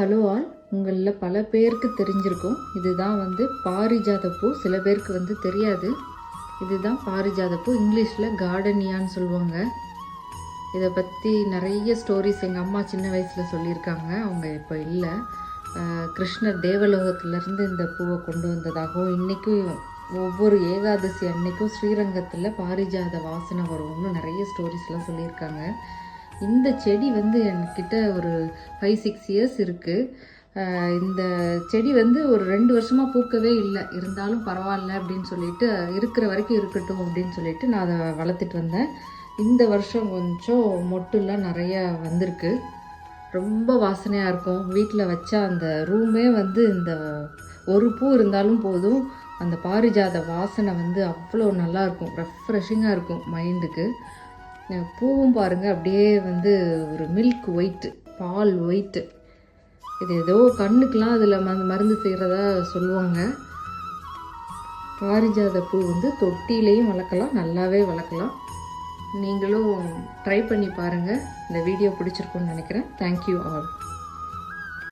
Hello all உங்களில் பல பேருக்கு தெரிஞ்சிருக்கும். இதுதான் வந்து பாரிஜாத பூ சில பேருக்கு வந்து தெரியாது. இதுதான் பாரிஜாத பூ இங்கிலீஷில் கார்டனியான்னு சொல்லுவாங்க. இதை பற்றி நிறைய ஸ்டோரிஸ் எங்கள் அம்மா சின்ன வயசில் சொல்லியிருக்காங்க. அவங்க இப்போ இல்லை. கிருஷ்ணர் தேவலோகத்திலேருந்து இந்த பூவை கொண்டு வந்ததாகவும் இன்றைக்கும் ஒவ்வொரு ஏகாதசி அன்னைக்கும் ஸ்ரீரங்கத்தில் பாரிஜாத வாசனை வரும்னு நிறைய ஸ்டோரிஸ்லாம் சொல்லியிருக்காங்க. இந்த செடி வந்து என்கிட்ட ஒரு ஃபைவ் சிக்ஸ் இயர்ஸ் இருக்குது இந்த செடி வந்து ஒரு ரெண்டு வருஷமாக பூக்கவே இல்லை. இருந்தாலும் பரவாயில்ல அப்படின்னு சொல்லிட்டு இருக்கிற வரைக்கும் இருக்கட்டும் அப்படின்னு சொல்லிட்டு நான் அதை வளர்த்துட்டு வந்தேன். இந்த வருஷம் கொஞ்சம் மொட்டுலாம் நிறையா வந்திருக்கு. ரொம்ப வாசனையாக இருக்கும். வீட்டில் வச்சா அந்த ரூமே வந்து இந்த ஒரு பூ இருந்தாலும் போதும். அந்த பாரிஜாத வாசனை வந்து அவ்வளோ நல்லாயிருக்கும் ரெஃப்ரெஷிங்காக இருக்கும் மைண்டுக்கு பூவும் பாருங்கள் அப்படியே வந்து ஒரு மில்க் ஒயிட்டு பால் ஒயிட்டு இது ஏதோ கண்ணுக்கெலாம் அதில் ம மருந்து செய்கிறதா சொல்லுவாங்க. பாரிஜாத பூ வந்து தொட்டிலையும் வளர்க்கலாம் நல்லாவே வளர்க்கலாம். நீங்களும் ட்ரை பண்ணி பாருங்கள் இந்த வீடியோ பிடிச்சிருக்குன்னு நினைக்கிறேன். Thank you all